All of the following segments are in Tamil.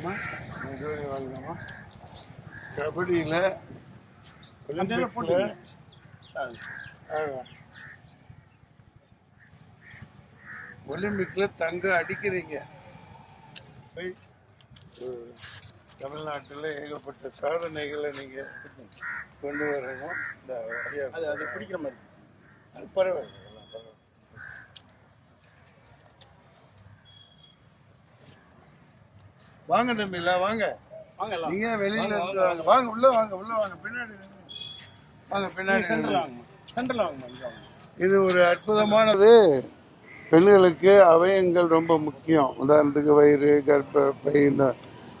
அம்மா ஜோடி வாங்கம்மா கபடியில் ஒலிம்பிக்கில் ஒலிம்பிக்கில் தங்கம் அடிக்கிறீங்க. தமிழ்நாட்டில் ஏகப்பட்ட சாதனைகளை நீங்கள் கொண்டு வரணும். இந்த அது அது பிடிக்கிற மாதிரி. அது பரவாயில்ல அதெல்லாம் பரவாயில்ல. வாங்க தம்பிலா வாங்க. நீங்க வெளியில இருந்து வாங்க. வாங்க. உள்ள வாங்க உள்ள வாங்க. பின்னாடி. வாங்க பின்னாடி சென்டரில். வாங்க. இது ஒரு அற்புதமானது. பெண்களுக்கு அவயங்கள் ரொம்ப முக்கியம். உதாரணத்துக்கு வயிறு கர்ப்பப்பை இந்த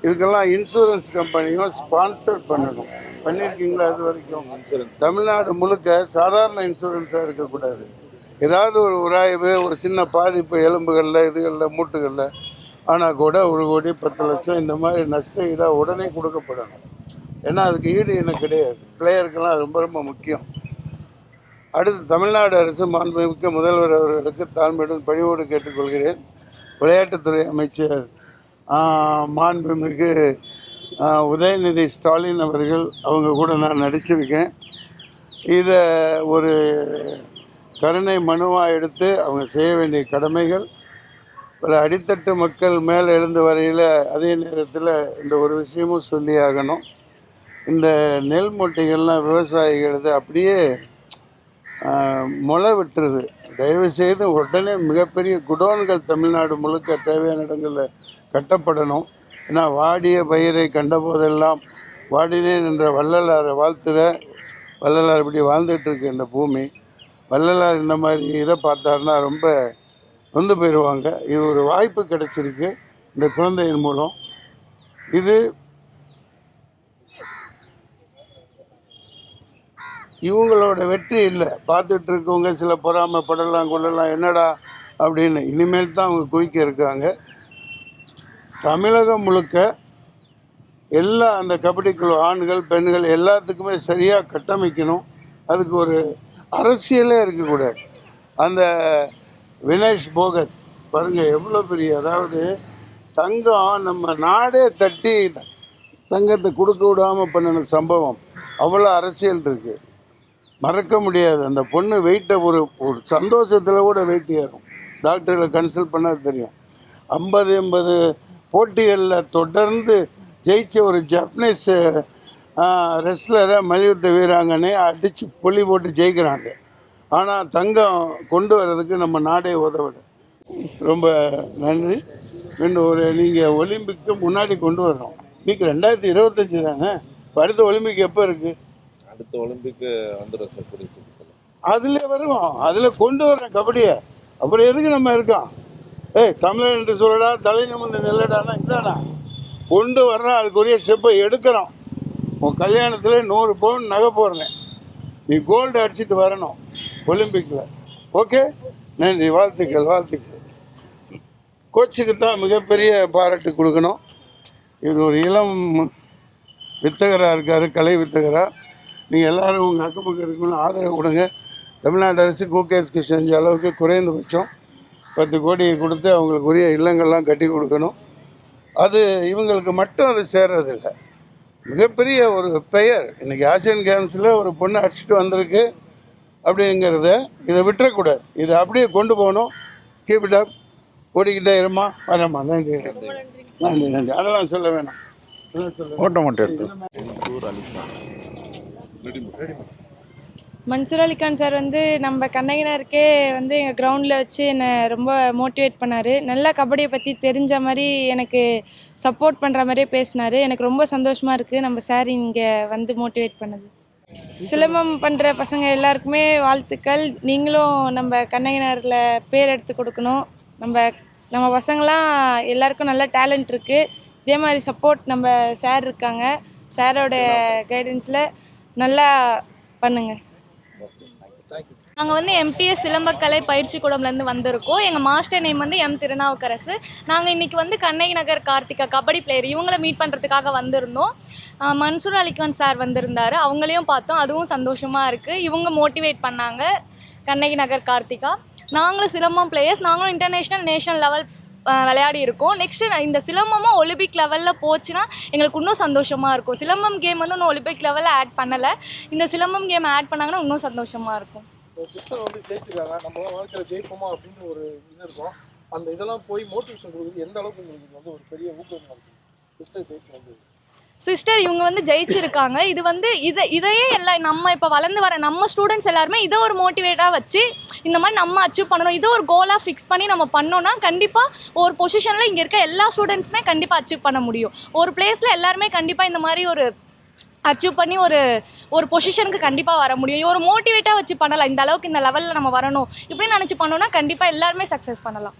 இதுக்கெல்லாம் இன்சூரன்ஸ் கம்பெனியும் ஸ்பான்சர் பண்ணணும். பண்ணியிருக்கீங்களா இது வரைக்கும்? தமிழ்நாடு முழுக்க சாதாரண இன்சூரன்ஸாக இருக்கக்கூடாது. ஏதாவது ஒரு உராய்வு ஒரு சின்ன பாதிப்பு எலும்புகளில் இதுகளில் மூட்டுகளில் ஆனால் கூட ஒரு கோடி பத்து லட்சம் இந்த மாதிரி நஷ்டஈடாக உடனே கொடுக்கப்படணும். ஏன்னா அதுக்கு ஈடு எனக்கு கிடையாது. பிளேயருக்கெல்லாம் ரொம்ப ரொம்ப முக்கியம். அடுத்து தமிழ்நாடு அரசு மாண்புமிக்க முதல்வர் அவர்களுக்கு தாழ்மையுடன் பணிவோடு கேட்டுக்கொள்கிறேன். விளையாட்டுத்துறை அமைச்சர் மாண்புமிகு உதயநிதி ஸ்டாலின் அவர்கள் அவங்க கூட நான் நடிச்சிருக்கேன். இதை ஒரு கருணை மனுவாக எடுத்து அவங்க செய்ய வேண்டிய கடமைகள் பல அடித்தட்டு மக்கள் மேலே எழுந்து வரையில் அதே நேரத்தில் இந்த ஒரு விஷயமும் சொல்லி ஆகணும். இந்த நெல் மூட்டைகள்லாம் விவசாயிகளது அப்படியே முளை விட்டுருது. தயவு செய்து உடனே மிகப்பெரிய குடோன்கள் தமிழ்நாடு முழுக்க தேவையான இடங்களில் கட்டப்படணும். ஏன்னா வாடிய பயிரை கண்ட போதெல்லாம் வாடினேன் என்ற வள்ளலாரை வாழ்த்துற வள்ளலார் இப்படி வாழ்ந்துட்டு இருக்கு இந்த பூமி. வள்ளலார் இந்த மாதிரி இதை பார்த்தாருன்னா ரொம்ப வந்து போயிடுவாங்க. இது ஒரு வாய்ப்பு கிடைச்சிருக்கு. இந்த குழந்தையின் மூலம். இது இவங்களோட வெற்றி இல்லை. பார்த்துட்டு இருக்கவங்க சில பொறாமைப்படலாம் கொள்ளலாம் என்னடா அப்படின்னு இனிமேல் தான் அவங்க குவிக்க இருக்காங்க. தமிழகம் முழுக்க எல்லா அந்த கபடி குழு ஆண்கள் பெண்கள் எல்லாத்துக்குமே சரியாக கட்டமைக்கணும். அதுக்கு ஒரு அரசியலே இருக்கக்கூடாது. அந்த வினேஷ் போகத் பாருங்க எவ்வளோ பெரிய அதாவது தங்கம் நம்ம நாடே தட்டி தங்கத்தை கொடுக்க விடாமல் பண்ணின சம்பவம். அவ்வளோ அரசியல் இருக்குது மறக்க முடியாது. அந்த பொண்ணு வெயிட்டை ஒரு ஒரு சந்தோஷத்தில் கூட வெயிட் ஏறும். டாக்டர்களை கன்சல்ட் பண்ணால் தெரியும். ஐம்பது எண்பது போட்டிகளில் தொடர்ந்து ஜெயிச்ச ஒரு ஜப்பனீஸ் ரெஸ்லரை மல்யுத்த வீராங்கனை அடித்து புள்ளி போட்டு ஜெயிக்கிறாங்க. ஆனால் தங்கம் கொண்டு வர்றதுக்கு நம்ம நாடே உதவல. ரொம்ப நன்றி. இன்னும் ஒரு நீங்கள் ஒலிம்பிக்கு முன்னாடி கொண்டு வரணும் இன்னைக்கு ரெண்டாயிரத்தி இருபத்தஞ்சி தானே? இப்ப அடுத்த ஒலிம்பிக் எப்போ இருக்குது அடுத்த ஒலிம்பிக் வந்துடும் சார் சீக்கிரத்தில் அதில் வருவோம். அதில் கொண்டு வரேன் கபடியை. அப்புறம் எதுக்கு நம்ம இருக்கோம்? ஏய் தமிழன் என்று சொல்லடா தலை நிமிர்ந்து நெல்லடானா இதானா? கொண்டு வர்றோம் அதுக்குரிய ஸ்டெப்பை எடுக்கிறோம். உன் கல்யாணத்தில் நூறு பவுன் நகை போடுறேன். நீ கோல்டு அடிச்சிட்டு வரணும் ஒலிம்பிக்கில் ஓகே நன்றி வாழ்த்துக்கள் வாழ்த்துக்கள். கோச்சுக்கு தான் மிகப்பெரிய பாராட்டு கொடுக்கணும். இவர் ஒரு இளம் வித்தகராக இருக்கார் கலை வித்தகராக நீங்கள் எல்லோரும் உங்கள் அக்கம் பக்கம் இருக்கணும் ஆதரவு கொடுங்க. தமிழ்நாடு அரசு கோகேஸ்க்கு செஞ்ச அளவுக்கு குறைந்தபட்சம் பத்து கோடியை கொடுத்து அவங்களுக்கு உரிய இல்லங்கள்லாம் கட்டி கொடுக்கணும். அது இவங்களுக்கு மட்டும் அது சேர்றதில்லை. மிகப்பெரிய ஒரு பெயர். இன்றைக்கி ஆசியன் கேம்ஸில் ஒரு பொண்ணு அடிச்சுட்டு வந்திருக்கு அப்படிங்கிறத இதை விட்டுறக்கூடாது. இதை அப்படியே கொண்டு போகணும். கீப் இட் அப் ஓடிக்கிட்டே இருமா? வரேம்மா. நன்றி. நன்றி நன்றி. அதெல்லாம் சொல்ல வேணாம். ஓட்ட எடுத்து மன்சூர் அலிகான் சார் வந்து நம்ம கண்ணகினருக்கே வந்து எங்கள் கிரவுண்டில் வச்சு என்னை ரொம்ப மோட்டிவேட் பண்ணார். நல்லா கபடியை பற்றி தெரிஞ்ச மாதிரி எனக்கு சப்போர்ட் பண்ணுற மாதிரியே பேசினார். எனக்கு ரொம்ப சந்தோஷமாக இருக்குது நம்ம சார் இங்கே வந்து மோட்டிவேட் பண்ணது. சிலம்பம் பண்ணுற பசங்க எல்லாருக்குமே வாழ்த்துக்கள். நீங்களும் நம்ம கண்ணகினரில் பேர் எடுத்து கொடுக்கணும். நம்ம நம்ம பசங்களாம் எல்லாருக்கும் நல்ல டேலண்ட் இருக்குது இதே மாதிரி சப்போர்ட் நம்ம சார் இருக்காங்க. சாரோட கைடன்ஸில் நல்லா பண்ணுங்கள் நாங்கள் வந்து எம்டிஎஸ் சிலம்பக்கலை பயிற்சி கூடம்லேருந்து வந்திருக்கோம். எங்கள் மாஸ்டர் நேம் வந்து எம் திருநாவுக்கரசு. நாங்கள் இன்றைக்கி வந்து கண்ணகி நகர் கார்த்திகா கபடி பிளேயர் இவங்கள மீட் பண்ணுறதுக்காக வந்திருந்தோம். மன்சூர் அலிகான் சார் வந்திருந்தார். அவங்களையும் பார்த்தோம். அதுவும் சந்தோஷமாக இருக்குது இவங்க மோட்டிவேட் பண்ணாங்க கண்ணகி நகர் கார்த்திகா. நாங்களும் சிலம்பம் பிளேயர்ஸ் நாங்களும் இன்டர்நேஷ்னல் நேஷனல் லெவல் விளையாடி இருக்கோம். நெக்ஸ்ட்டு இந்த சிலம்பமும் ஒலிம்பிக் லெவலில் போச்சுன்னா எங்களுக்கு இன்னும் சந்தோஷமாக இருக்கும். சிலம்பம் கேம் வந்து இன்னும் ஒலிம்பிக் லெவலில் ஆட் பண்ணலை. இந்த சிலம்பம் கேம் ஆட் பண்ணாங்கன்னா இன்னும் சந்தோஷமாக இருக்கும். சிஸ்டர் வந்து ஜெயிச்சிருக்காங்க. நம்ம வாழ்க்கையில் ஜெயிப்போமா அப்படின்னு ஒரு இது இருக்கும். அந்த இதெல்லாம் போய் மோட்டிவேஷன் கொடுக்குறது எந்த அளவுக்கு உங்களுக்கு வந்து ஒரு பெரிய ஊக்கம் இருக்குது சிஸ்டர் ஜெயிச்சு வந்து சிஸ்டர் இவங்க வந்து ஜெயிச்சிருக்காங்க. இது வந்து இதை இதையே எல்லாம் நம்ம இப்போ வளர்ந்து வர நம்ம ஸ்டூடெண்ட்ஸ் எல்லாருமே இதை ஒரு மோட்டிவேட்டாக வச்சு இந்த மாதிரி நம்ம அச்சீவ் பண்ணணும். இதை ஒரு கோலாக ஃபிக்ஸ் பண்ணி நம்ம பண்ணோன்னா கண்டிப்பாக ஒரு பொசிஷனில் இங்கே இருக்க எல்லா ஸ்டூடெண்ட்ஸுமே கண்டிப்பாக அச்சீவ் பண்ண முடியும். ஒரு பிளேஸில் எல்லாருமே கண்டிப்பாக இந்த மாதிரி ஒரு அச்சீவ் பண்ணி ஒரு ஒரு பொசிஷனுக்கு கண்டிப்பாக வர முடியும். ஒரு மோட்டிவேட்டாக வச்சு பண்ணலாம். இந்த அளவுக்கு இந்த லெவலில் நம்ம வரணும். இப்படின்னு நினச்சி பண்ணோன்னா கண்டிப்பாக எல்லாருமே சக்ஸஸ் பண்ணலாம்.